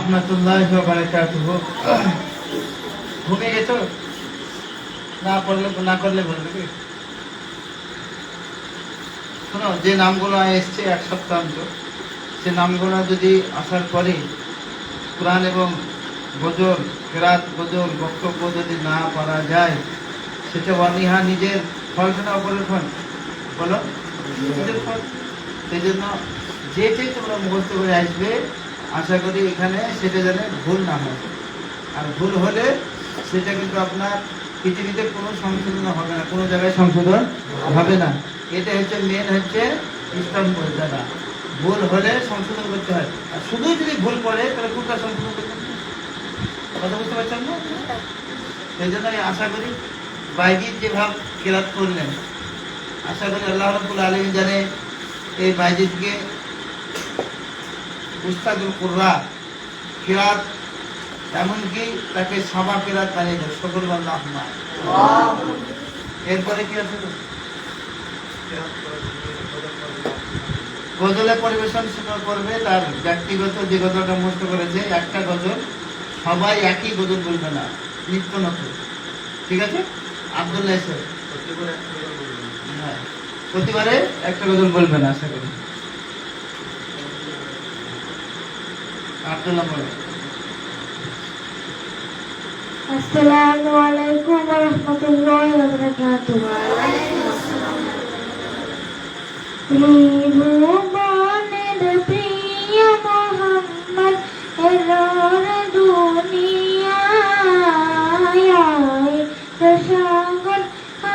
রহমতুল্লাহ ঘুমিয়ে গেছো? না পড়লে, না করলে শোনো, যে নামগুলো এসছে এক সপ্তাহ অন্তর, সে নামগুলো যদি আসার পরে কোরআন এবং গজল ফেরাত গজল, বক্তব্য যদি না পারা যায়, সেটা অনিহা নিজের ফলটা না অপরের ফল বলো? নিজের ফল। সেই জন্য যেটাই তোমরা মুখস্থ করে আসবে আশা করি এখানে সেটা যেন ভুল না হয়। আর ভুল হলে সেটা কিন্তু আপনার পৃথিবীতে কোনো সংশোধন হবে না, কোনো জায়গায় সংশোধন হবে না। এটা হচ্ছে মেন হচ্ছে ইসলাম মর্যাদা ভুল হলে সংশোধন করতে হয়। আর শুধু যদি ভুল করে, তাহলে কোনটা সংশোধন করতে কথা বুঝতে পারছেন না? সেই জন্য আমি আশা করি বাইজিৎ যে ভাব কেরাত করলেন, আশা করি আল্লাহ রব্বুল আলম জানে এই বাইজিৎকে উস্তাদুল কুর্রা কিরাত এমনকি তাকে সাবা কিরাত বানিয়ে দেয় সকল আল্লাহ এরপরে কি আছে? গজলে পরিবেশন শুরু করবে তার ব্যক্তিগত যে গজলটা মুক্ত করেছে একটা গজল সবাই একই গজল বলবে না নিত্য নতুন। ঠিক আছে? আবদুল্লাহ স্যার প্রতিবারে একটা গজল বলবে না আশা করি। আবদুল্লাহ বলে আসসালামু আলাইকুম ওয়া রাহমাতুল্লাহি ওয়া বারাকাতুহু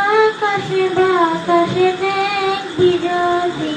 আকাশে বাতাসে দেখবি যদি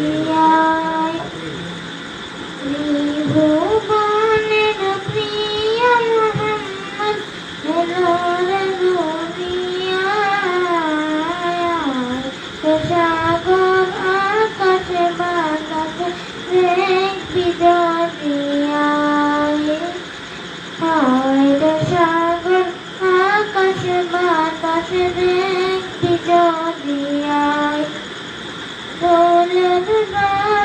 বাতাসে দেখবি যদি আয়, দোলের জয়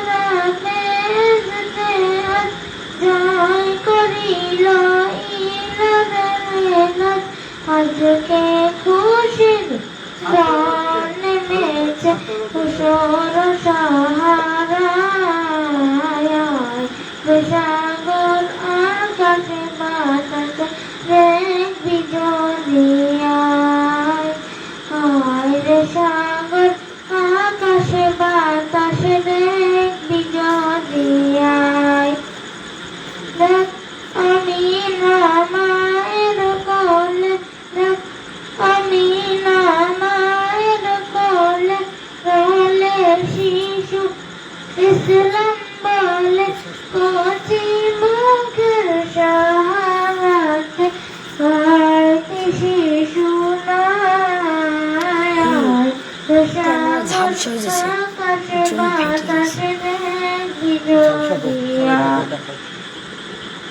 আজকে খুশির প্রাণ নেমেছে কুশোর সাহারায়। সাগর আকাশে বাতাসে দেখবি যদি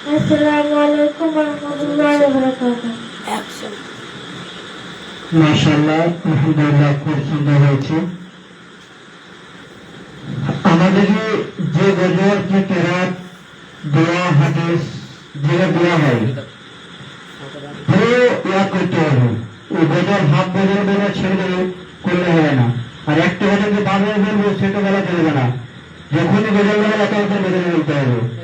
ওয়া আমাদেরকে যে গজল যে কেরাত দোয়া, হাদিস, যেটা দেওয়া হয়, পুরো করতে হবে। ওই গজল হাফ গজল বলে ছেড়ে করলে হবে না। আর একটা গজলকে বারবার বলব, সেটা বলা চলবে না। যখনই গজল বলে একে গজল বলতে হবে।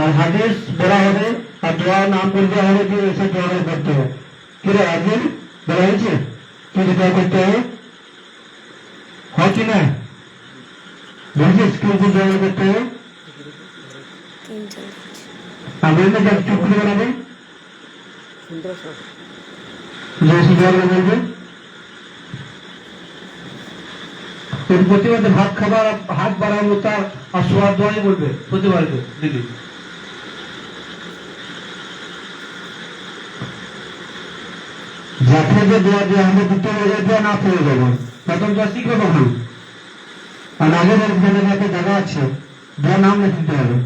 আর হাদিস বলা হবে আর দোয়া নাম বলতে হবে যে এসে দোয়া করতে হবে কিরে একদিন বলা হয়েছে কি দোয়া করতে হবে হয় কি না বুঝছিস কি কি দোয়া করতে হবে তিনজন আমি না যাক চুপ করে বলাবে যে এসে দোয়া বলবে এর প্রতিবাদে ভাত খাবার হাত বাড়ানো তার আর সোয়ার দোয়াই বলবে প্রতিবার দিদি যে দোয়া, দিয়ে, আমরা হয়ে যাবে না পেয়ে যাব। তখন তো আর শিখবে কখন আর আগে জায়গায় একটা জায়গা আছে, দোয়া নাম লিখতে হবে।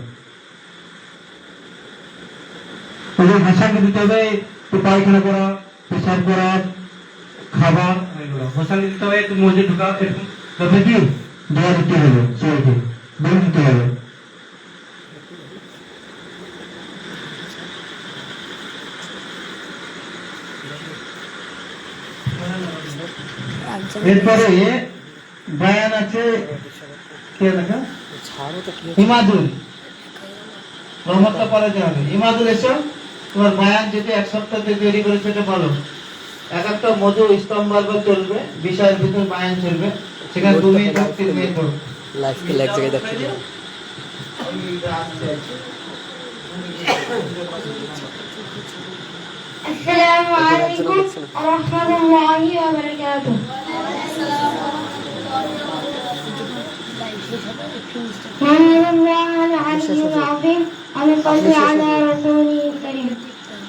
ওই ভাষাকে দিতে হবে, একটু পায়খানা করা পেশাব করা খাবার এগুলো। ভাষাকে দিতে হবে, একটু মসজিদ ঢুকা তবে কি? দোয়া দিতে হবে সবাইকে বলে দিতে হবে। এরপরে বায়ান আছে কে লেখা ইমাদুল রহমতটা পড়াতে হবে ইমাদুল এসো তোমার বায়ান যেটা এক সপ্তাহতে তৈরি করেছে সেটা বলো এক একটা মধু স্তম্ভ বারবার চলবে বিষয়ের ভিতর বায়ান চলবে সেখানে দু মিনিট হোক তিন মিনিট হোক লাইফ কে এক জায়গায় দেখতে দিলাম السلام عليكم ورحمة الله وبركاته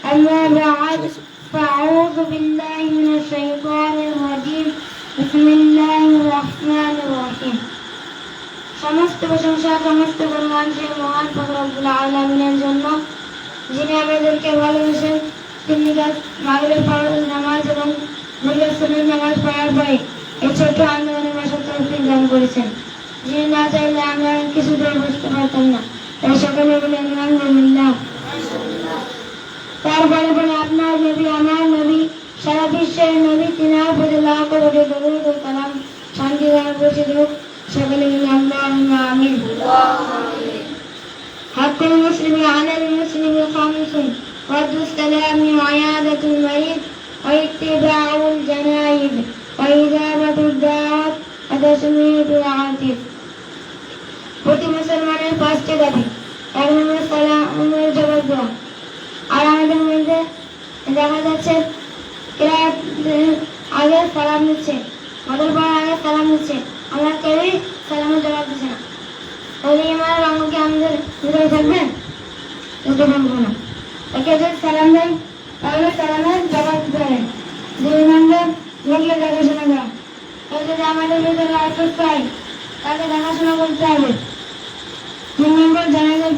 أما بعد فأعوذ بالله من الشيطان الرجيم بسم الله الرحمن الرحيم সমস্ত প্রশংসা সমস্ত পরিমাণ সেই মহান ফখরুল আলমিনের জন্য যিনি আমাদেরকে ভালোবেসেন তিনি মাগরের ফরজ নামাজ এবং মহিলা সুন্নত নামাজ পড়ার পরে এই ছোট্ট আন্দোলনের বসত তৌফিক দান করেছেন যিনি না চাইলে আমরা কিছু দূর বুঝতে পারতাম না তাই সকলে বলে আলহামদুলিল্লাহ তারপরে বলে আপনার নবী আমার নবী সারা বিশ্বের নবী তিনার প্রতি লাখ কোটি দরুদ ও সালাম শান্তি দান বসে হোক সকলে বলে আল্লাহুম্মা আমিন حق المسلم على المسلم خمس رد السلام وعيادة المريض واتباع الجنائز وإجابة الدعوات وتسمية العاطف প্রতি মুসলমানের পাঁচটি দাবি। এক নম্বর জবাব দেওয়া। আর আমাদের মধ্যে দেখা যাচ্ছে আগে সালাম পর আগে সালাম নিচ্ছে। আমরা কেউই সালামের জবাব দিচ্ছে না। তাহলে ইমানের আমাদের ভিতরে থাকবে? না যদি সালাম তাহলে সালামের জবাব দিতে হবে দুই নম্বর লোককে দেখাশোনা করা কেউ যদি আমাদের ভিতরে অসুস্থ চাই তাকে দেখাশোনা করতে হবে। তিন নম্বর জানাজার